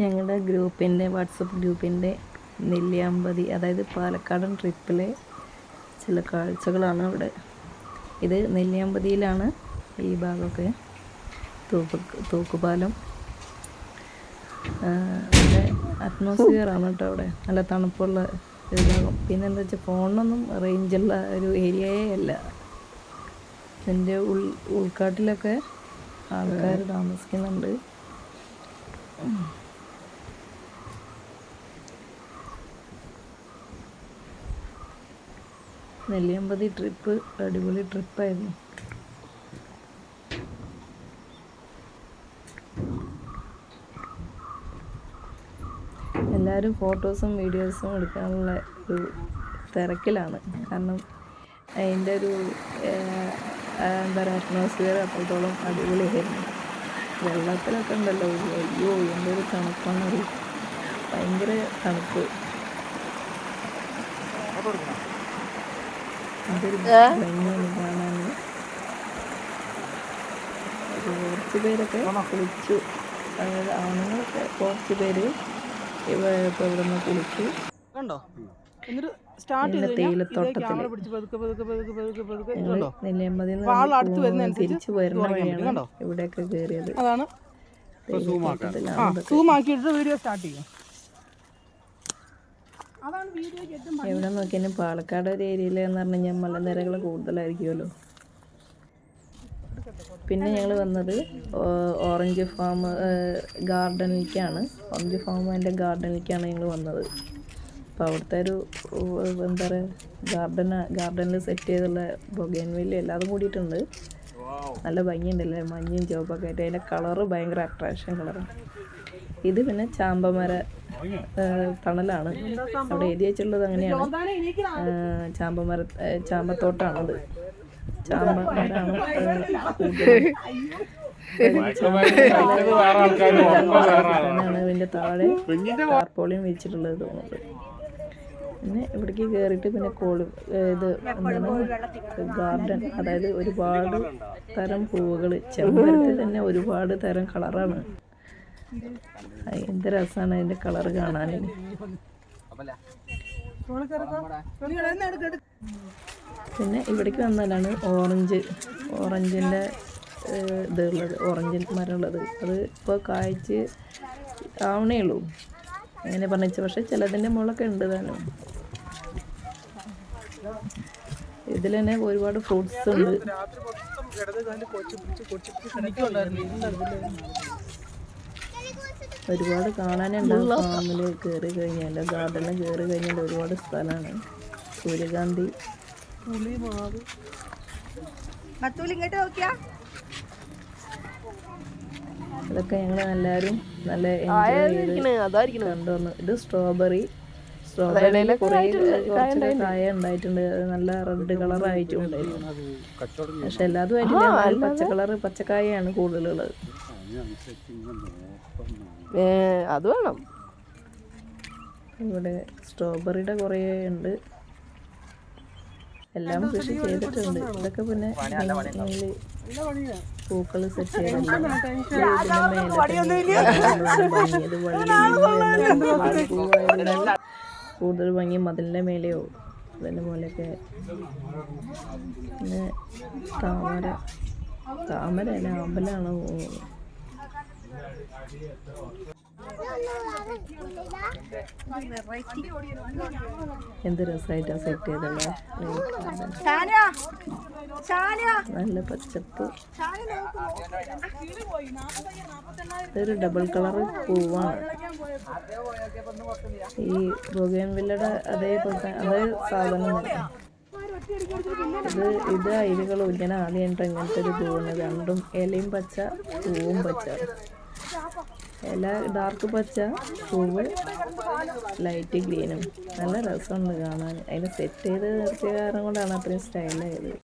ഞങ്ങളുടെ ഗ്രൂപ്പിന്റെ വാട്സപ്പ് ഗ്രൂപ്പിന്റെ നെല്ലിയാമ്പതി അതായത് പാലക്കാടൻ ട്രിപ്പിലെ ചില കാഴ്ചകളാണ് ഇവിടെ ഇത് നെല്ലിയാമ്പതിയിലാണ് ഈ ഭാഗമൊക്കെ തൂക്ക് തൂക്കുപാലം. അവിടെ ആണ് കേട്ടോ അവിടെ. നല്ല തണുപ്പുള്ള ഒരു ഭാഗം. പിന്നെ എന്താ വെച്ചാൽ ഫോണിനൊന്നും റേഞ്ചുള്ള ഒരു ഏരിയയേ അല്ല. ഇതിന്റെ ഉൾ ഉൾക്കാട്ടിലൊക്കെ ആൾക്കാർ താമസിക്കുന്നുണ്ട്. നെല്ലിയമ്പതി ട്രിപ്പ് അടിപൊളി ട്രിപ്പായിരുന്നു എല്ലാവരും ഫോട്ടോസും വീഡിയോസും എടുക്കാനുള്ള ഒരു തിരക്കിലാണ്. കാരണം അതിന്റെ ഒരു എന്താ പറയുക അറ്റ്മോസ്ഫിയർ അത്രത്തോളം അടിപൊളിയായിരുന്നു. വെള്ളത്തിലൊക്കെ ഉണ്ടല്ലോ. അയ്യോ എന്തൊരു തണുപ്പാണത്. ഭയങ്കര തണുപ്പ്. കുറച്ച് പേരൊക്കെ കുളിച്ചു. അതായത് ആണുങ്ങളൊക്കെ കുറച്ച് പേര് ഇവ ഇപ്പോൾ ഇവിടെ നിന്ന് കുളിച്ചു. കണ്ടോ? എന്നിട്ട് സ്റ്റാർട്ട് ചെയ്ത് നിന്ന് തിരിച്ചു? ഇവിടെയൊക്കെ കേറിയത് അതാണ്. സൂമാക്കിയിട്ട് വീഡിയോ സ്റ്റാർട്ട് ചെയ്യും. എവിടെ നോക്കിയാലും പാലക്കാട് ഒരു ഏരിയയിൽ എന്ന് പറഞ്ഞു കഴിഞ്ഞാൽ മലനിരകൾ കൂടുതലായിരിക്കുമല്ലോ. പിന്നെ ഞങ്ങൾ വന്നത് ഓറഞ്ച് ഫാം ഗാർഡനിലേക്കാണ്. ഓറഞ്ച് ഫാം അതിന്റെ ഗാർഡനിലേക്കാണ് ഞങ്ങൾ വന്നത്. അപ്പോൾ അവിടുത്തെ ഒരു എന്താ പറയുക ഗാർഡൻ ഗാർഡനിൽ സെറ്റ് ചെയ്തുള്ള ബൊഗേൻവില്ല എല്ലാതും കൂടിയിട്ടുണ്ട്. നല്ല ഭംഗിയുണ്ടല്ലേ മഞ്ഞയും ചുവപ്പൊക്കെ ആയിട്ട് അതിന്റെ കളറ് ഭയങ്കര അട്രാക്ഷൻ കളറാണ്. ഇത് പിന്നെ ചാമ്പമര തണലാണ്. അവിടെ എഴുതി വെച്ചിട്ടുള്ളത് അങ്ങനെയാണ്. ചാമ്പമര ചാമ്പത്തോട്ടാണത്. ചാമ്പ ഇതിന്റെ താഴെ ടാർപോളിയും വെച്ചിട്ടുള്ളത് തോന്നുന്നത്. പിന്നെ ഇവിടേക്ക് കയറിയിട്ട് പിന്നെ കോളി ഇത് എന്താണ്? ഗാർഡൻ. അതായത് ഒരുപാട് തരം പൂവുകൾ. ചെമ്പരത്തിൽ തന്നെ ഒരുപാട് തരം കളറാണ്. എന്ത് രസമാണ് അതിന്റെ കളർ കാണാൻ പിന്നെ ഇവിടേക്ക് വന്നാലാണ് ഓറഞ്ച് ഓറഞ്ചിന്റെ ഇതുള്ളത് ഓറഞ്ച് മരം ഉള്ളത് അത് ഇപ്പോൾ കായ്ച്ച് ആവണേ ഉള്ളൂ അങ്ങനെ പറഞ്ഞു പക്ഷെ ചിലതിന്റെ മുകളൊക്കെ ഉണ്ട് താനും ഇതിൽ തന്നെ ഒരുപാട് ഫ്രൂട്ട്സ് ഉണ്ട് ഒരുപാട് കാണാനുണ്ടാവും ഫാമിൽ കയറി കഴിഞ്ഞാൽ ഗാർഡനിൽ കയറി കഴിഞ്ഞാൽ ഒരുപാട് സ്ഥലമാണ്. സൂര്യകാന്തി. പുളി മാവ് മത്തൂൽ ഇങ്ങോട്ട് നോക്കിയാ? ഇതൊക്കെ ഞങ്ങൾ എല്ലാവരും നല്ല എൻജോയ് കണ്ടുവന്നു. ഇത് സ്ട്രോബെറി സ്ട്രോബെറിയിൽ കുറേ കുറച്ചൊക്കെ കായ ഉണ്ടായിട്ടുണ്ട്. നല്ല റെഡ് കളർ ആയിട്ടുണ്ടായിരുന്നു പക്ഷെ എല്ലാതും ആയിട്ടില്ല എന്നാൽ പച്ച കളർ പച്ചക്കായാണ് കൂടുതലുള്ളത്. അത് വേണം. ഇവിടെ സ്ട്രോബെറിയുടെ കുറേ ഉണ്ട്. എല്ലാം കൃഷി ചെയ്തിട്ടുണ്ട്. ഇതൊക്കെ പിന്നെ പൂക്കൾ സെറ്റ് ചെയ്തിട്ടുണ്ട് കൂടുതൽ ഭംഗി മതിലിന്റെ മേലെയോ അതിന്റെ മുകളിലൊക്കെ പിന്നെ താമര. താമര അല്ല അമ്പലാണ് എന്ത് രസമായിട്ടാണ് സെറ്റ് ഷാന നല്ല പച്ചപ്പ്. ഇതൊരു ഡബിൾ കളർ പൂവാണ്. ഈ ബൊഗേൻവില്ലയുടെ അതേപോലത്തെ അതേ സാധനം തന്നെ ഇത് ഇത് അയിലുകളും ഇങ്ങനെ ആദ്യമായിട്ട് ഇങ്ങനത്തെ ഒരു പൂവാണ്. രണ്ടും ഇലയും പച്ച പൂവും പച്ച. ഇല ഡാർക്ക് പച്ച പൂവ് ലൈറ്റ് ഗ്രീനും നല്ല രസമുണ്ട് കാണാൻ. അതിന് സെറ്റ് ചെയ്ത് നിർത്തിയ കാരണം കൊണ്ടാണ് അത്രയും സ്റ്റൈലായത്